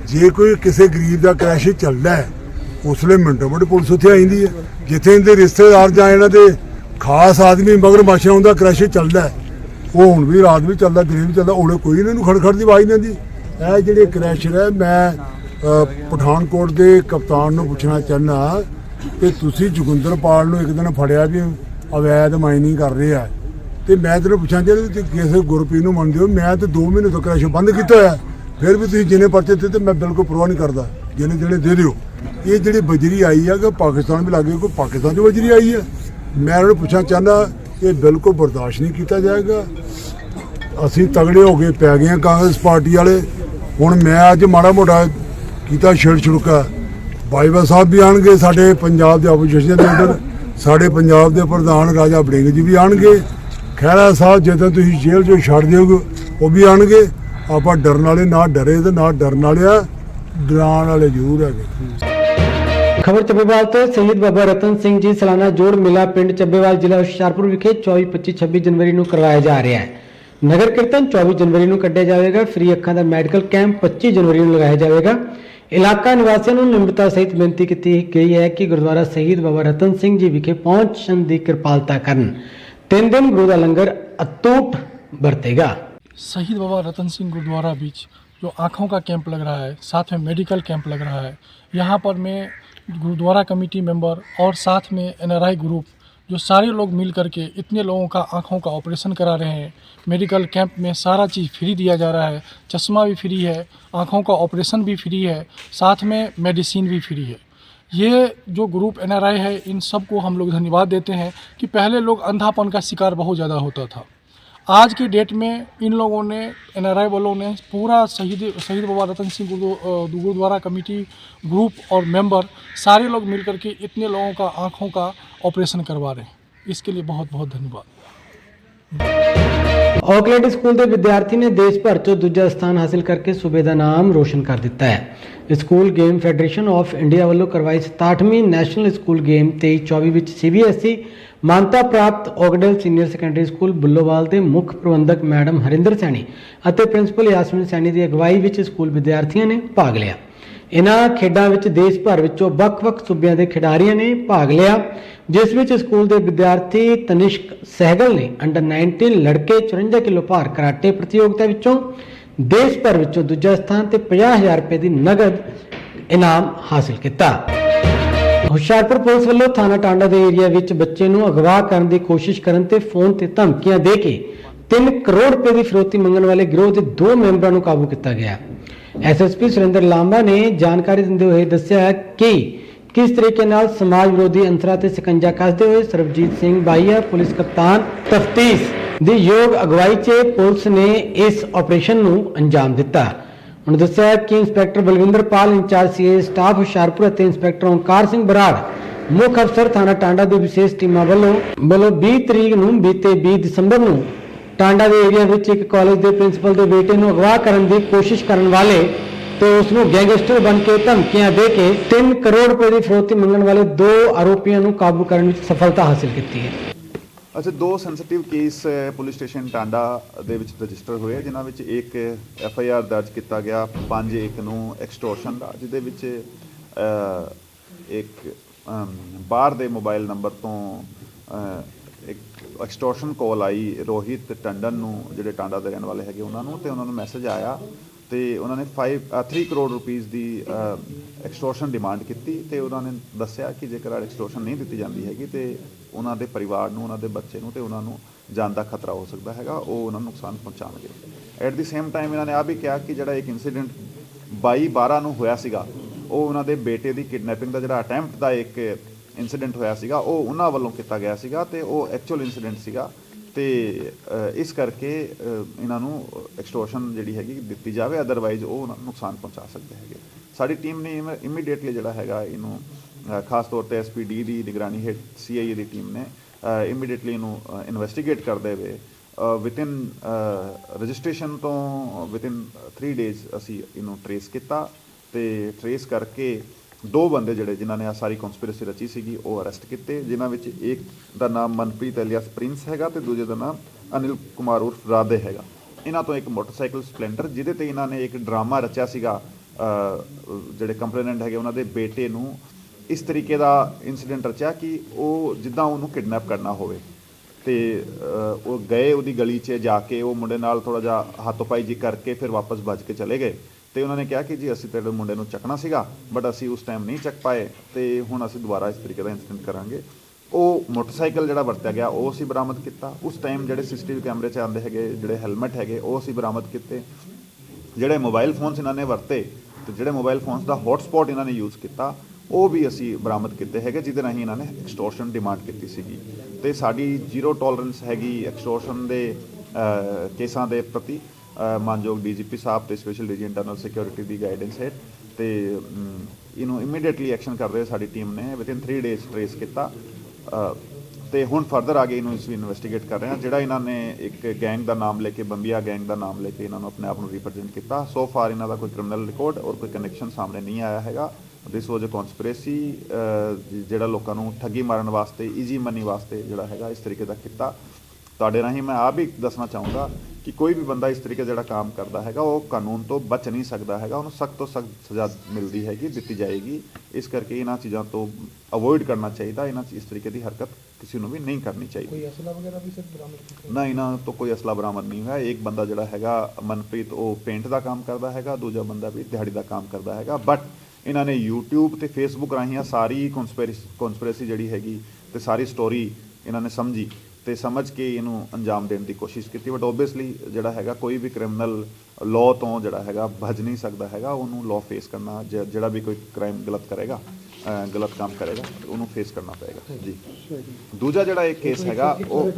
ਜੇ ਕੋਈ ਕਿਸੇ ਗਰੀਬ ਦਾ ਕ੍ਰੈਸ਼ ਚੱਲਦਾ ਹੈ ਉਸ ਵੇਲੇ ਮਿੰਟੋ ਮਿੰਟ ਪੁਲਿਸ ਉੱਥੇ ਆ ਜਾਂਦੀ ਹੈ। ਜਿੱਥੇ ਇਹਦੇ ਰਿਸ਼ਤੇਦਾਰ ਜਾਂ ਇਹਨਾਂ ਦੇ ਖਾਸ ਆਦਮੀ ਮਗਰ ਮਾਸ਼ਾ ਹੁੰਦਾ ਕ੍ਰੈਸ਼ ਚੱਲਦਾ ਉਹ ਹੁਣ ਵੀ ਰਾਤ ਵੀ ਚੱਲਦਾ ਦਿਨ ਵੀ ਚੱਲਦਾ ਉਹਨੇ ਕੋਈ ਇਹਨਾਂ ਨੂੰ ਖੜਖੜ ਦੀ ਆਵਾਜ਼ ਨਹੀਂ ਆਉਂਦੀ। ਇਹ ਜਿਹੜੇ ਕ੍ਰੈਸ਼ਰ ਹੈ ਮੈਂ ਪਠਾਨਕੋਟ ਦੇ ਕਪਤਾਨ ਨੂੰ ਪੁੱਛਣਾ ਚਾਹੁੰਦਾ ਕਿ ਤੁਸੀਂ ਜੋਗਿੰਦਰਪਾਲ ਨੂੰ ਇੱਕ ਦਿਨ ਫੜਿਆ ਵੀ ਅਵੈਧ ਮਾਈਨਿੰਗ ਕਰ ਰਿਹਾ ਤੇ ਮੈਂ ਤੈਨੂੰ ਪੁੱਛਾਂ ਜੇ ਤੁਸੀਂ ਕਿਸੇ ਗੁਰਪ੍ਰੀਤ ਨੂੰ ਮੰਨਦੇ ਹੋ, ਮੈਂ ਤੇ 2 ਮਹੀਨੇ ਤੋਂ ਕ੍ਰੈਸ਼ ਬੰਦ ਕੀਤਾ ਹੋਇਆ। ਫਿਰ ਵੀ ਤੁਸੀਂ ਜਿੰਨੇ ਪਰਚੇ ਦਿੱਤੇ ਤੇ ਮੈਂ ਬਿਲਕੁਲ ਪਰਵਾਹ ਨਹੀਂ ਕਰਦਾ। ਜਿਹਨੇ ਜਿਹੜੇ ਦੇ ਦਿਓ। ਇਹ ਜਿਹੜੀ ਬਜਰੀ ਆਈ ਆ, ਕਿ ਪਾਕਿਸਤਾਨ ਵੀ ਲੱਗੇ ਕੋਈ ਪਾਕਿਸਤਾਨ ਦੀ ਬਜਰੀ ਆਈ ਹੈ ਮੈਂ ਉਹਨਾਂ ਨੂੰ ਪੁੱਛਣਾ ਚਾਹੁੰਦਾ, ਇਹ ਬਿਲਕੁਲ ਬਰਦਾਸ਼ਤ ਨਹੀਂ ਕੀਤਾ ਜਾਏਗਾ। ਅਸੀਂ ਤਗੜੇ ਹੋ ਕੇ ਪੈ ਗਏ ਹਾਂ ਕਾਂਗਰਸ ਪਾਰਟੀ ਵਾਲੇ। ਹੁਣ ਮੈਂ ਅੱਜ ਮਾੜਾ ਮੋਟਾ ਕੀਤਾ ਛੇੜ ਛੁੜਕਾ ਬਾਈਵਾ ਸਾਹਿਬ ਵੀ ਆਣਗੇ, ਸਾਡੇ ਪੰਜਾਬ ਦੇ ਆਪੋਜੀਸ਼ਨ ਦੇ ਲੀਡਰ ਸਾਡੇ ਪੰਜਾਬ ਦੇ ਪ੍ਰਧਾਨ ਰਾਜਾ ਬੜਿੰਗ ਜੀ ਵੀ ਆਣਗੇ। ਖਹਿਰਾ ਸਾਹਿਬ, ਜਦੋਂ ਤੁਸੀਂ ਜੇਲ੍ਹ ਚੋਂ ਛੱਡ ਦਿਓਗੇ, ਉਹ ਵੀ ਆਣਗੇ। ਆਪਾਂ ਡਰਨ ਵਾਲੇ ਨਾ ਡਰੇ ਤੇ ਨਾ ਡਰਨ ਵਾਲੇ ਡਰਾਉਣ ਵਾਲੇ ਜ਼ਰੂਰ ਹੈਗੇ। ਖਬਰ ਚੱਬੇਵਾਲ ਤੋਂ ਸ਼ਹੀਦ ਬਾਬਾ ਰਤਨ ਸਿੰਘ ਜੀ ਸਾਲਾਨਾ ਜੋੜ ਮੇਲਾ ਪਿੰਡ ਚੱਬੇਵਾਲ ਜ਼ਿਲ੍ਹਾ ਹੁਸ਼ਿਆਰਪੁਰ ਵਿਖੇ 24 25 26 ਜਨਵਰੀ ਨੂੰ ਕਰਵਾਇਆ ਜਾ ਰਿਹਾ ਹੈ। ਨਗਰ ਕੀਰਤਨ 24 ਜਨਵਰੀ ਨੂੰ ਕੱਢਿਆ ਜਾਵੇਗਾ। ਫ੍ਰੀ ਅੱਖਾਂ ਦਾ ਮੈਡੀਕਲ ਕੈਂਪ 25 ਜਨਵਰੀ ਨੂੰ ਲਗਾਇਆ ਜਾਵੇਗਾ। ਇਲਾਕਾ ਨਿਵਾਸੀਆਂ ਨੂੰ ਨਿਮਰਤਾ ਸਹਿਤ ਬੇਨਤੀ ਕੀਤੀ ਗਈ ਹੈ ਕਿ ਗੁਰਦੁਆਰਾ ਸ਼ਹੀਦ ਬਾਬਾ ਰਤਨ ਸਿੰਘ ਜੀ ਵਿਖੇ ਪਹੁੰਚਣ ਦੀ ਕਿਰਪਾਲਤਾ ਕਰਨ ਤਿੰਨ ਦਿਨ ਗੁਰੂ ਦਾ ਲੰਗਰ ਅਤੁੱਟ ਵਰਤੇਗਾ शहीद बाबा रतन सिंह गुरुद्वारा बीच जो आँखों का कैंप लग रहा है साथ में मेडिकल कैंप लग रहा है यहाँ पर मैं गुरुद्वारा कमेटी मेंबर और साथ में एनआरआई ग्रुप जो सारे लोग मिल करके इतने लोगों का आँखों का ऑपरेशन करा रहे हैं। मेडिकल कैंप में सारा चीज़ फ्री दिया जा रहा है। चश्मा भी फ्री है, आँखों का ऑपरेशन भी फ्री है, साथ में मेडिसिन भी फ्री है। ये जो ग्रुप एनआरआई है, इन सबको हम लोग धन्यवाद देते हैं कि पहले लोग अंधापन का शिकार बहुत ज़्यादा होता था। आज की डेट में इन लोगों ने एनआरआई वालों ने पूरा शहीद शहीद बाबा रतन सिंह गुरु- अ, गुरुद्वारा कमेटी ग्रुप और मेंबर सारे लोग मिलकर के इतने लोगों का आँखों का ऑपरेशन करवा रहे हैं इसके लिए बहुत बहुत धन्यवाद ਆਕਲੈਂਡ ਸਕੂਲ ਦੇ ਵਿਦਿਆਰਥੀ ਨੇ ਦੇਸ਼ ਭਰ 'ਚ ਦੂਜਾ ਸਥਾਨ ਹਾਸਿਲ ਕਰਕੇ ਸੂਬੇ ਦਾ ਨਾਮ ਰੋਸ਼ਨ ਕਰ ਦਿੱਤਾ ਹੈ school game federation of India ਵੱਲੋਂ ਕਰਵਾਈ 67ਵੀਂ ਨੈਸ਼ਨਲ ਸਕੂਲ ਗੇਮ 23-24 ਵਿੱਚ ਸੀਬੀਐਸਈ ਮਾਨਤਾ ਪ੍ਰਾਪਤ Auckland senior secondary school Bullowal ਦੇ ਮੁੱਖ ਪ੍ਰਬੰਧਕ ਮੈਡਮ ਹਰਿੰਦਰ ਸੈਣੀ ਅਤੇ ਪ੍ਰਿੰਸੀਪਲ ਯਾਸਮੀਨ ਸੈਣੀ ਦੀ ਅਗਵਾਈ ਵਿੱਚ ਸਕੂਲ ਵਿਦਿਆਰਥੀਆਂ ਨੇ ਭਾਗ ਲਿਆ। ਇਨ੍ਹਾਂ ਖੇਡਾਂ ਵਿੱਚ ਦੇਸ਼ ਭਰ ਵਿੱਚੋਂ ਵੱਖ-ਵੱਖ ਸੂਬਿਆਂ ਦੇ ਖਿਡਾਰੀਆਂ ਨੇ ਭਾਗ ਲਿਆ, ਜਿਸ ਵਿੱਚ ਸਕੂਲ ਦੇ ਵਿਦਿਆਰਥੀ ਤਨਿਸ਼ਕ ਸਹਿਗਲ ਨੇ ਅੰਡਰ 19 ਲੜਕੇ 54 ਕਿਲੋ ਭਾਰ ਕਰਾਟੇ ਪ੍ਰਤੀਯੋਗਤਾ ਵਿੱਚੋਂ ਦੇਸ਼ ਭਰ ਵਿੱਚੋਂ ਦੂਜਾ ਸਥਾਨ ਤੇ 50000 ਰੁਪਏ ਦੀ ਨਗਦ ਇਨਾਮ ਹਾਸਲ ਕੀਤਾ। ਹੁਸ਼ਿਆਰਪੁਰ ਪੁਲਿਸ ਵੱਲੋਂ ਥਾਣਾ ਟਾਂਡਾ ਦੇ ਏਰੀਆ ਵਿੱਚ ਬੱਚੇ ਨੂੰ ਅਗਵਾ ਕਰਨ ਦੀ ਕੋਸ਼ਿਸ਼ ਕਰਨ ਤੇ ਫੋਨ ਤੇ ਧਮਕੀਆਂ ਦੇ ਕੇ 3 ਕਰੋੜ ਰੁਪਏ ਦੀ ਫਿਰੌਤੀ ਮੰਗਣ ਵਾਲੇ ਗਿਰੋਹ ਦੇ ਦੋ ਮੈਂਬਰਾਂ ਨੂੰ ਕਾਬੂ ਕੀਤਾ ਗਿਆ। ਐਸਐਸਪੀ ਸੁਰਿੰਦਰ ਲਾਂਬਾ ਨੇ ਜਾਣਕਾਰੀ ਦਿੰਦੇ ਹੋਏ ਦੱਸਿਆ ਕਿ ਕਿਸ ਤਰੀਕੇ ਨਾਲ ਸਮਾਜ ਵਿਰੋਧੀ ਅੰਸਰਾਂ ਤੇ ਸਿਕੰਜਾ ਕੱਸਦੇ ਹੋਏ ਸਰਬਜੀਤ ਸਿੰਘ ਬਾਈਆ, ਪੁਲਿਸ ਕਪਤਾਨ ਤਫਤੀਸ਼ ਦੀ ਯੋਗ ਅਗਵਾਈ 'ਚ ਪੁਲਿਸ ਨੇ ਇਸ ਆਪਰੇਸ਼ਨ ਨੂੰ ਅੰਜਾਮ ਦਿੱਤਾ। ਉਹਨਾਂ ਦੱਸਿਆ ਕਿ inspector Balwinder Pal incharge CA staff Hoshiarpur ਅਤੇ ਇੰਸਪੈਕਟਰ ਓਂਕਾਰ ਸਿੰਘ ਬਰਾੜ, ਮੁੱਖ ਅਫਸਰ ਥਾਣਾ ਟਾਂਡਾ ਦੀ ਵਿਸ਼ੇਸ਼ ਟੀਮਾਂ ਵੱਲੋਂ ਵੱਲੋਂ 20 ਤਰੀਕ ਨੂੰ ਬੀਤੇ 20 ਦਸੰਬਰ ਨੂੰ ਟਾਂਡਾ ਦੇ ਏਰੀਆ ਵਿੱਚ ਇੱਕ ਕਾਲਜ ਦੇ ਪ੍ਰਿੰਸੀਪਲ ਦੇ ਬੇਟੇ ਨੂੰ ਅਗਵਾ ਕਰਨ ਦੀ ਕੋਸ਼ਿਸ਼ ਕਰਨ ਵਾਲੇ ਤੇ ਉਸ ਨੂੰ ਗੈਂਗਸਟਰ ਬਣ ਕੇ ਧਮਕੀਆਂ ਦੇ ਕੇ 3 ਕਰੋੜ ਰੁਪਏ ਦੀ ਫਰੋਤੀ ਮੰਗਣ ਵਾਲੇ ਦੋ ਆਰੋਪੀਆਂ ਨੂੰ ਕਾਬੂ ਕਰਨ ਵਿੱਚ ਸਫਲਤਾ ਹਾਸਲ ਕੀਤੀ ਹੈ। ਅੱਛਾ ਦੋ sensitive case police station Tanda ਦੇ ਵਿੱਚ ਰਜਿਸਟਰ ਹੋਏ ਆ, ਜਿਨ੍ਹਾਂ ਵਿੱਚ ਇੱਕ ਐਫ ਆਈ ਆਰ ਦਰਜ ਕੀਤਾ ਗਿਆ 5 ਇੱਕ ਨੂੰ ਐਕਸਟੋਰਸ਼ਨ ਦਾ ਜਿਹਦੇ ਵਿੱਚ ਅ, ਇੱਕ ਅਮ, ਬਾਹਰ ਦੇ ਮੋਬਾਈਲ ਨੰਬਰ ਤੋਂ ਅ, ਇੱਕ ਐਕਸਟੋਰਸ਼ਨ ਕਾਲ ਆਈ ਰੋਹਿਤ ਟੰਡਨ ਨੂੰ ਜਿਹੜੇ ਟਾਂਡਾ ਦੇ ਰਹਿਣ ਵਾਲੇ ਹੈਗੇ ਉਹਨਾਂ ਨੂੰ ਤੇ ਉਹਨਾਂ ਨੂੰ ਮੈਸੇਜ ਆਇਆ ਤੇ ਉਹਨਾਂ ਨੇ 5 3 ਕਰੋੜ ਰੁਪੀਸ ਦੀ ਐਕਸਟੋਰਸ਼ਨ ਡਿਮਾਂਡ ਕੀਤੀ ਤੇ ਉਹਨਾਂ ਨੇ ਦੱਸਿਆ ਕਿ ਜੇਕਰ ਐਕਸਟੋਰਸ਼ਨ ਨਹੀਂ ਦਿੱਤੀ ਜਾਂਦੀ ਹੈਗੀ ਤੇ ਉਹਨਾਂ ਦੇ ਪਰਿਵਾਰ ਨੂੰ, ਉਹਨਾਂ ਦੇ ਬੱਚੇ ਨੂੰ ਤੇ ਉਹਨਾਂ ਨੂੰ ਜਾਨ ਦਾ ਖਤਰਾ ਹੋ ਸਕਦਾ ਹੈਗਾ, ਉਹ ਉਹਨਾਂ ਨੂੰ ਨੁਕਸਾਨ ਪਹੁੰਚਾਉਣਗੇ। ਐਟ ਦੀ ਸੇਮ ਟਾਈਮ ਇਹਨਾਂ ਨੇ ਆ ਵੀ ਕਿਹਾ ਕਿ ਜਿਹੜਾ ਇੱਕ ਇਨਸੀਡੈਂਟ 22 12 ਨੂੰ ਹੋਇਆ ਸੀਗਾ, ਉਹ ਉਹਨਾਂ ਦੇ ਬੇਟੇ ਦੀ ਕਿਡਨੈਪਿੰਗ ਦਾ ਜਿਹੜਾ ਅਟੈਂਪਟ ਦਾ ਇੱਕ ਇਨਸੀਡੈਂਟ ਹੋਇਆ ਸੀਗਾ, ਉਹ ਉਹਨਾਂ ਵੱਲੋਂ ਕੀਤਾ ਗਿਆ ਸੀਗਾ ਤੇ ਉਹ ਐਕਚੁਅਲ ਇਨਸੀਡੈਂਟ ਸੀਗਾ ਤੇ ਇਸ ਕਰਕੇ ਇਹਨਾਂ ਨੂੰ ਐਕਸਟੋਰਸ਼ਨ ਜਿਹੜੀ ਹੈਗੀ ਦਿੱਤੀ ਜਾਵੇ ਅਦਰਵਾਈਜ਼ ਉਹ ਉਹਨਾਂ ਨੂੰ ਨੁਕਸਾਨ ਪਹੁੰਚਾ ਸਕਦੇ ਹੈਗੇ। ਸਾਡੀ ਟੀਮ ਨੇ ਇਮੀਡੀਏਟਲੀ ਜਿਹੜਾ ਹੈਗਾ ਇਹਨੂੰ ਖਾਸ ਤੌਰ ਤੇ ਐਸਪੀਡੀ ਦੀ ਨਿਗਰਾਨੀ ਹੇਠ ਸੀਆਈਏ ਦੀ ਟੀਮ ਨੇ ਇਮੀਡੀਏਟਲੀ ਇਹਨੂੰ ਇਨਵੈਸਟੀਗੇਟ ਕਰਦੇ ਹੋਏ ਵਿਦਿਨ ਰਜਿਸਟ੍ਰੇਸ਼ਨ ਤੋਂ ਵਿਦਿਨ 3 ਡੇਜ਼ ਅਸੀਂ ਇਹਨੂੰ ਟਰੇਸ ਕੀਤਾ ਤੇ ਟਰੇਸ ਕਰਕੇ ਦੋ ਬੰਦੇ ਜਿਹੜੇ ਜਿਨ੍ਹਾਂ ਨੇ ਆ ਸਾਰੀ ਕਨਸਪੀਰੇਸੀ ਰਚੀ ਸੀਗੀ, ਉਹ ਅਰੈਸਟ ਕੀਤੇ, ਜਿਨ੍ਹਾਂ ਵਿੱਚ ਇੱਕ ਦਾ ਨਾਮ ਮਨਪ੍ਰੀਤ ਅਲੀਆਸ ਪ੍ਰਿੰਸ ਹੈਗਾ ਤੇ ਦੂਜੇ ਦਾ ਨਾਮ ਅਨਿਲ ਕੁਮਾਰ ਉਰਫ ਰਾਧੇ ਹੈਗਾ। ਇਹਨਾਂ ਤੋਂ ਇੱਕ ਮੋਟਰਸਾਈਕਲ ਸਪਲੈਂਡਰ, ਜਿਹਦੇ ਤੇ ਇਹਨਾਂ ਨੇ ਇੱਕ ਡਰਾਮਾ ਰਚਿਆ ਸੀਗਾ ਜਿਹੜੇ ਕੰਪਲੇਨੈਂਟ ਹੈਗੇ ਉਹਨਾਂ ਦੇ ਬੇਟੇ ਨੂੰ ਇਸ ਤਰੀਕੇ ਦਾ ਇਨਸੀਡੈਂਟ ਰਚਿਆ ਕਿ ਉਹ ਜਿੱਦਾਂ ਉਹਨੂੰ ਕਿਡਨੈਪ ਕਰਨਾ ਹੋਵੇ। ਤੇ ਉਹ ਗਏ ਉਹਦੀ ਗਲੀ 'ਚ ਜਾ ਕੇ ਉਹ ਮੁੰਡੇ ਨਾਲ ਥੋੜਾ ਜਿਹਾ ਹੱਥੋਂ-ਪਾਈ ਜੀ ਕਰਕੇ ਫਿਰ ਵਾਪਸ ਭੱਜ ਕੇ ਚਲੇ ਗਏ। ਤੇ ਉਹਨਾਂ ਨੇ ਕਿਹਾ ਕਿ ਜੀ, ਅਸੀਂ ਤੇਰੇ ਮੁੰਡੇ ਨੂੰ ਚੱਕਣਾ ਸੀਗਾ ਬਟ ਅਸੀਂ ਉਸ ਟਾਈਮ ਨਹੀਂ ਚੱਕ ਪਾਏ। ਤੇ ਹੁਣ ਅਸੀਂ ਦੁਬਾਰਾ ਇਸ ਤਰੀਕੇ ਦਾ ਇਨਸੀਡੈਂਟ ਕਰਾਂਗੇ। ਉਹ ਮੋਟਰਸਾਈਕਲ ਜਿਹੜਾ ਵਰਤਿਆ ਗਿਆ, ਉਹ ਅਸੀਂ ਬਰਾਮਦ ਕੀਤਾ। ਉਸ ਟਾਈਮ ਜਿਹੜੇ ਸੀਸੀਟੀਵੀ ਕੈਮਰੇ 'ਚ ਆਉਂਦੇ ਹੈਗੇ, ਜਿਹੜੇ ਹੈਲਮਟ ਹੈਗੇ, ਉਹ ਅਸੀਂ ਬਰਾਮਦ ਕੀਤੇ। ਜਿਹੜੇ ਮੋਬਾਈਲ ਫੋਨਸ ਇਹਨਾਂ ਨੇ ਵਰਤੇ, ਤੇ ਜਿਹੜੇ ਮੋਬਾਈਲ ਫੋਨਸ ਦਾ ਹੌਟਸਪੌਟ ਇਹਨਾਂ ਨੇ ਯੂਜ਼ ਕੀਤਾ ਉਹ ਵੀ ਅਸੀਂ ਬਰਾਮਦ ਕੀਤੇ ਹੈਗੇ ਜਿਹਦੇ ਰਾਹੀਂ ਇਹਨਾਂ ਨੇ ਐਕਸਟੋਰਸ਼ਨ ਡਿਮਾਂਡ ਕੀਤੀ ਸੀਗੀ। ਤੇ ਸਾਡੀ ਜ਼ੀਰੋ ਟੋਲਰੈਂਸ ਹੈਗੀ ਐਕਸਟੋਰਸ਼ਨ ਦੇ ਕੇਸਾਂ ਦੇ ਪ੍ਰਤੀ। ਅਹ, ਮਾਨਯੋਗ ਡੀਜੀਪੀ ਸਾਹਿਬ ਤੇ ਸਪੈਸ਼ਲ ਡੀਜੀ ਇੰਟਰਨਲ ਸਿਕਿਉਰਿਟੀ ਦੀ ਗਾਈਡੈਂਸ ਹੇਠ। ਤੇ ਇਹਨੂੰ ਇਮੀਡੀਏਟਲੀ ਐਕਸ਼ਨ ਕਰ ਰਹੇ ਸਾਡੀ ਟੀਮ ਨੇ ਵਿਦਿਨ 3 ਡੇਜ਼ ਟ੍ਰੇਸ ਕੀਤਾ। ਅਹ, ਤੇ ਹੁਣ ਫਰਦਰ ਆ ਕੇ ਇਹਨੂੰ ਅਸੀਂ ਇਨਵੈਸਟੀਗੇਟ ਕਰ ਰਹੇ ਹਾਂ ਜਿਹੜਾ ਇਹਨਾਂ ਨੇ ਇੱਕ ਗੈਂਗ ਦਾ ਨਾਮ ਲੈ ਕੇ ਬੰਬੀਆ ਗੈਂਗ ਦਾ ਨਾਮ ਲੈ ਕੇ ਇਹਨਾਂ ਨੂੰ ਆਪਣੇ ਆਪ ਨੂੰ ਰਿਪਰੈਜ਼ੈਂਟ ਕੀਤਾ। ਸੋ ਫਾਰ ਇਹਨਾਂ ਦਾ ਕੋਈ ਕ੍ਰਿਮੀਨਲ ਰਿਕਾਰਡ ਔਰ ਕੋਈ ਕਨੈਕਸ਼ਨ ਸਾਹਮਣੇ ਨਹੀਂ ਆਇਆ ਹੈਗਾ। ਦਿਸ ਵਾਸ ਅ ਕਨਸਪੀਰੇਸੀ ਜਿਹੜਾ ਲੋਕਾਂ ਨੂੰ ਠੱਗੀ ਮਾਰਨ ਵਾਸਤੇ ਈਜ਼ੀ ਮਨੀ ਵਾਸਤੇ ਜਿਹੜਾ ਹੈਗਾ ਇਸ ਤਰੀਕੇ ਦਾ ਕੀਤਾ। ਤੁਹਾਡੇ ਰਾਹੀਂ ਮੈਂ ਆਪ ਵੀ ਦੱਸਣਾ ਚਾਹੂੰਗਾ ਕਿ ਕੋਈ ਵੀ ਬੰਦਾ ਇਸ ਤਰੀਕੇ ਜਿਹੜਾ ਕੰਮ ਕਰਦਾ ਹੈਗਾ ਉਹ ਕਾਨੂੰਨ ਤੋਂ ਬਚ ਨਹੀਂ ਸਕਦਾ ਹੈਗਾ ਉਹਨੂੰ ਸਖਤ ਤੋਂ ਸਖਤ ਸਜ਼ਾ ਮਿਲਦੀ ਹੈਗੀ ਦਿੱਤੀ ਜਾਏਗੀ। ਇਸ ਕਰਕੇ ਇਹਨਾਂ ਚੀਜ਼ਾਂ ਤੋਂ ਅਵੋਇਡ ਕਰਨਾ ਚਾਹੀਦਾ ਇਹਨਾਂ ਇਸ ਤਰੀਕੇ ਦੀ ਹਰਕਤ ਕਿਸੇ ਨੂੰ ਵੀ ਨਹੀਂ ਕਰਨੀ ਚਾਹੀਦੀ। ਕੋਈ ਅਸਲਾ ਵਗੈਰਾ ਵੀ ਸਰ ਬਰਾਮਦ ਨਾ ਇਹਨਾਂ ਤੋਂ ਕੋਈ ਅਸਲਾ ਬਰਾਮਦ ਨਹੀਂ ਹੋਇਆ। ਇੱਕ ਬੰਦਾ ਜਿਹੜਾ ਹੈਗਾ ਮਨਪ੍ਰੀਤ ਉਹ ਪੇਂਟ ਦਾ ਕੰਮ ਕਰਦਾ ਹੈਗਾ ਦੂਜਾ ਬੰਦਾ ਵੀ ਦਿਹਾੜੀ ਦਾ ਕੰਮ ਕਰਦਾ ਹੈਗਾ ਬਟ ਇਹਨਾਂ ਨੇ YouTube ਤੇ Facebook ਰਾਹੀਂ ਸਾਰੀ ਕਨਸਪੀਰੇਸੀ ਜਿਹੜੀ ਹੈਗੀ ਤੇ ਸਾਰੀ ਸਟੋਰੀ ਇਹਨਾਂ ਨੇ ਸਮਝੀ ਤੇ ਸਮਝ ਕੇ ਇਹਨੂੰ ਅੰਜਾਮ ਦੇਣ ਦੀ ਕੋਸ਼ਿਸ਼ ਕੀਤੀ। ਬਟ ਓਬਵੀਅਸਲੀ ਜਿਹੜਾ ਹੈਗਾ ਕੋਈ ਵੀ ਕ੍ਰਿਮੀਨਲ ਲਾਅ ਤੋਂ ਜਿਹੜਾ ਹੈਗਾ ਭੱਜ ਨਹੀਂ ਸਕਦਾ ਹੈਗਾ, ਉਹਨੂੰ ਲਾਅ ਫੇਸ ਕਰਨਾ ਜਿਹੜਾ ਵੀ ਕੋਈ ਕ੍ਰਾਈਮ ਗਲਤ ਕਰੇਗਾ ਗਲਤ ਕੰਮ ਕਰੇਗਾ, ਉਹਨੂੰ ਫੇਸ ਕਰਨਾ ਪਏਗਾ। ਜੀ। ਦੂਜਾ ਜਿਹੜਾ ਇਹ ਕੇਸ ਹੈਗਾ, ਉਹ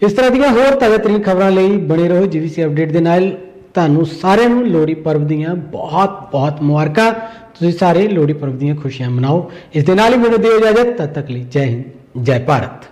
ਇਸ ਤਰ੍ਹਾਂ ਦੀਆਂ ਹੋਰ ਤਾਜ਼ਾ ਤਰੀਨ ਖਬਰਾਂ ਲਈ ਬਣੇ ਰਹੋ ਜੀਵੀਸੀ ਅਪਡੇਟ ਦੇ ਨਾਲ। ਤੁਹਾਨੂੰ ਸਾਰਿਆਂ ਨੂੰ ਲੋਹੜੀ ਪਰਬ ਦੀਆਂ ਬਹੁਤ ਬਹੁਤ ਮੁਬਾਰਕਾਂ। ਤੁਸੀਂ ਸਾਰੇ ਲੋਹੜੀ ਪਰਬ ਦੀਆਂ ਖੁਸ਼ੀਆਂ ਮਨਾਓ। ਇਸ ਦੇ ਨਾਲ ਹੀ ਮੈਨੂੰ ਦਿਓ ਇਜਾਜ਼ਤ। ਤਦ ਤੱਕ ਲਈ ਜੈ ਹਿੰਦ, ਜੈ ਭਾਰਤ।